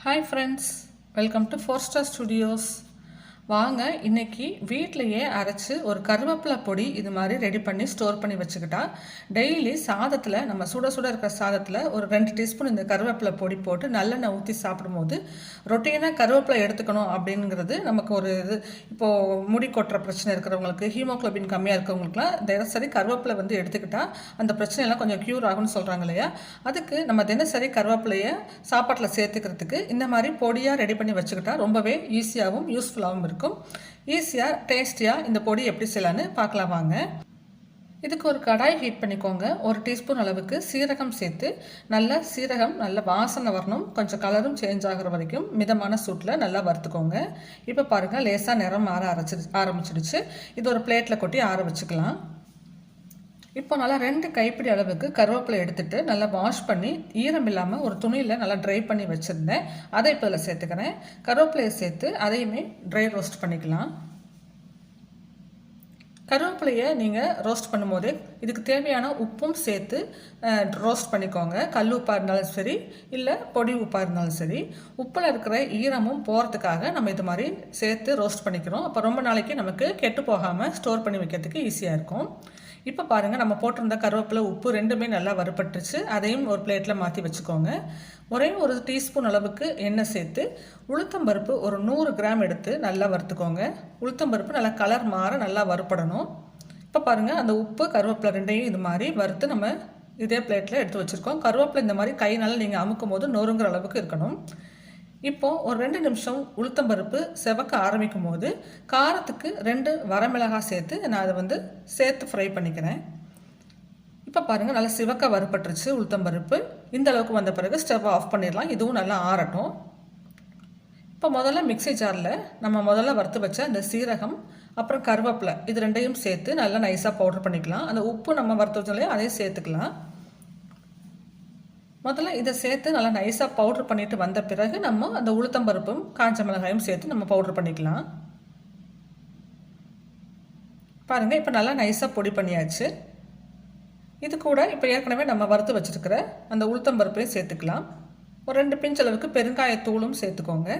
Hi friends welcome to Four Star Studios வாங்க இன்னைக்கு வீட்டிலையே அரைச்சி ஒரு கருவேப்பிலை பொடி இது மாதிரி ரெடி பண்ணி ஸ்டோர் பண்ணி வச்சுக்கிட்டா டெய்லி சாதத்தில் நம்ம சுட சுட இருக்கிற சாதத்தில் ஒரு ரெண்டு டீஸ்பூன் இந்த கருவேப்பிலை பொடி போட்டு நல்லெண்ணெய் ஊற்றி சாப்பிடும்போது ரொட்டீனாக கருவேப்பிலை எடுத்துக்கணும் அப்படிங்கிறது நமக்கு ஒரு இது. இப்போது முடி கொட்டுற பிரச்சனை இருக்கிறவங்களுக்கு ஹீமோக்ளோபின் கம்மியாக இருக்கிறவங்களுக்குலாம் தினசரி கருவேப்பிலை வந்து எடுத்துக்கிட்டால் அந்த பிரச்சனையெல்லாம் கொஞ்சம் க்யூர் ஆகும்னு சொல்கிறாங்க இல்லையா? அதுக்கு நம்ம தினசரி கருவேப்பிலையை சாப்பாட்டில் சேர்த்துக்கிறதுக்கு இந்த மாதிரி பொடியாக ரெடி பண்ணி வச்சுக்கிட்டா ரொம்பவே ஈஸியாகவும் யூஸ்ஃபுல்லாகவும் இருக்கும் ஈஸியாக டேஸ்டியாக இந்த பொடி எப்படி செய்யலான்னு பார்க்கலாம் வாங்க. இதுக்கு ஒரு கடாய் ஹீட் பண்ணிக்கோங்க. ஒரு டீஸ்பூன் அளவுக்கு சீரகம் சேர்த்து நல்லா சீரகம் நல்ல வாசனை வரணும். கொஞ்சம் கலரும் சேஞ்ச் ஆகிற வரைக்கும் மிதமான சூட்டில் நல்லா வறுத்துக்கோங்க. இப்போ பாருங்கள் லேசாக நிறம் ஆற அரைச்சி ஆரம்பிச்சிடுச்சு. இது ஒரு பிளேட்டில் கொட்டி ஆற வச்சுக்கலாம். இப்போ நல்லா ரெண்டு கைப்பிடி அளவுக்கு கருவேப்பிலை எடுத்துட்டு நல்லா வாஷ் பண்ணி ஈரம் இல்லாமல் ஒரு துணியில் நல்லா ட்ரை பண்ணி வச்சுருந்தேன். அதை இப்போ இதில் சேர்த்துக்கிறேன். கருவேப்பிலையை சேர்த்து அதையுமே ட்ரை ரோஸ்ட் பண்ணிக்கலாம். கருவேப்பிலையை நீங்கள் ரோஸ்ட் பண்ணும்போது இதுக்கு தேவையான உப்பும் சேர்த்து ரோஸ்ட் பண்ணிக்கோங்க. கல் உப்பாக இருந்தாலும் சரி இல்லை பொடி உப்பாக இருந்தாலும் சரி. உப்பில் இருக்கிற ஈரமும் போகிறதுக்காக நம்ம இது மாதிரி சேர்த்து ரோஸ்ட் பண்ணிக்கிறோம். அப்போ ரொம்ப நாளைக்கு நமக்கு கெட்டு போகாமல் ஸ்டோர் பண்ணி வைக்கிறதுக்கு ஈஸியாக இருக்கும். இப்போ பாருங்கள் நம்ம போட்டிருந்த கருவேப்பிலை உப்பு ரெண்டுமே நல்லா வறுபட்டுருச்சு. அதையும் ஒரு பிளேட்டில் மாற்றி வச்சுக்கோங்க. ஒரே ஒரு டீஸ்பூன் அளவுக்கு எண்ணெய் சேர்த்து உளுத்தம்பருப்பு ஒரு நூறு கிராம் எடுத்து நல்லா வறுத்துக்கோங்க. உளுத்தம்பருப்பு நல்லா கலர் மாற நல்லா வறுப்படணும் இப்போ பாருங்கள் அந்த உப்பு கருவேப்பிலை ரெண்டையும் இது மாதிரி வறுத்து நம்ம இதே பிளேட்டில் எடுத்து வச்சுருக்கோம். கருவேப்பிலை இந்த மாதிரி கையினால் நீங்கள் அமுக்கும் போது நொறுங்குற அளவுக்கு இருக்கணும். இப்போது ஒரு ரெண்டு நிமிஷம் உளுத்தம்பருப்பு செவக்க ஆரம்பிக்கும் போது காரத்துக்கு ரெண்டு வரமிளகாய் சேர்த்து நான் அதை வந்து சேர்த்து ஃப்ரை பண்ணிக்கிறேன். இப்போ பாருங்கள் நல்லா சிவக்க வறுப்பட்டுருச்சு உளுத்தம்பருப்பு இந்த அளவுக்கு வந்த பிறகு ஸ்டவ் ஆஃப் பண்ணிடலாம். இதுவும் நல்லா ஆறட்டும். இப்போ முதல்ல மிக்சி ஜாரில் நம்ம முதல்ல வறுத்து வச்ச அந்த சீரகம் அப்புறம் கருவேப்பிலை இது ரெண்டையும் சேர்த்து நல்லா நைஸாக பவுடர் பண்ணிக்கலாம். அந்த உப்பு நம்ம வறுத்து வச்சோம் அதையும் சேர்த்துக்கலாம். முதல்ல இதை சேர்த்து நல்லா நைஸாக பவுட்ரு பண்ணிட்டு வந்த பிறகு நம்ம அந்த உளுத்தம்பருப்பும் காஞ்ச மிளகாயும் சேர்த்து நம்ம பவுட்ரு பண்ணிக்கலாம். பாருங்கள் இப்போ நல்லா நைஸாக பொடி பண்ணியாச்சு. இது கூட இப்போ ஏற்கனவே நம்ம வறுத்து வச்சுருக்கிற அந்த உளுத்தம்பருப்பையும் சேர்த்துக்கலாம். ஒரு ரெண்டு பிஞ்ச் அளவுக்கு பெருங்காயத்தூளும் சேர்த்துக்கோங்க.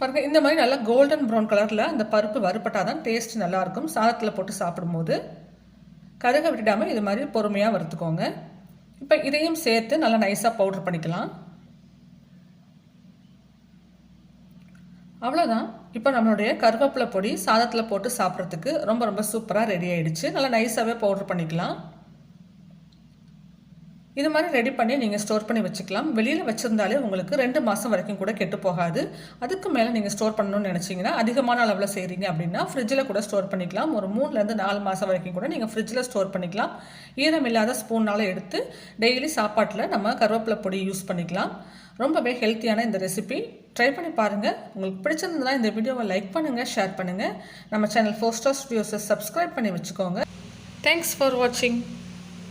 பாருங்கள் இந்த மாதிரி நல்லா கோல்டன் ப்ரௌன் கலரில் அந்த பருப்பு வறுப்பட்டால் தான் டேஸ்ட் நல்லாயிருக்கும் சாதத்தில் போட்டு சாப்பிடும்போது. கருக விட்டுடாமல் இது மாதிரி பொறுமையாக வறுத்துக்கோங்க. இப்போ இதையும் சேர்த்து நல்லா நைஸாக பவுட்ரு பண்ணிக்கலாம். அவ்வளோதான் இப்போ நம்மளுடைய கருவேப்பிலை பொடி சாதத்தில் போட்டு சாப்பிட்றதுக்கு ரொம்ப ரொம்ப சூப்பராக ரெடி ஆகிடுச்சு நல்லா நைஸாகவே பவுட்ரு பண்ணிக்கலாம். இது மாதிரி ரெடி பண்ணி நீங்கள் ஸ்டோர் பண்ணி வச்சுக்கலாம். வெளியில் வச்சுருந்தாலே உங்களுக்கு ரெண்டு மாதம் வரைக்கும் கூட கெட்டு போகாது. அதுக்கு மேலே நீங்கள் ஸ்டோர் பண்ணணும்னு நினச்சிங்கன்னா அதிகமான அளவில் செய்கிறீங்க அப்படின்னா ஃப்ரிட்ஜில் கூட ஸ்டோர் பண்ணிக்கலாம். ஒரு மூணுலேருந்து நாலு மாதம் வரைக்கும் கூட நீங்கள் ஃப்ரிட்ஜில் ஸ்டோர் பண்ணிக்கலாம். ஈரம் இல்லாத ஸ்பூனால் எடுத்து டெய்லி சாப்பாட்டில் நம்ம கருவேப்பிலை பொடி யூஸ் பண்ணிக்கலாம். ரொம்பவே ஹெல்த்தியான இந்த ரெசிபி ட்ரை பண்ணி பாருங்கள் உங்களுக்கு பிடிச்சிருந்ததுனா இந்த வீடியோவை லைக் பண்ணுங்கள் ஷேர் பண்ணுங்கள் நம்ம சேனல் ஃபோர் ஸ்டார் ஸ்டுடியோஸை சப்ஸ்கிரைப் பண்ணி வச்சுக்கோங்க. தேங்க்ஸ் ஃபார் வாட்சிங்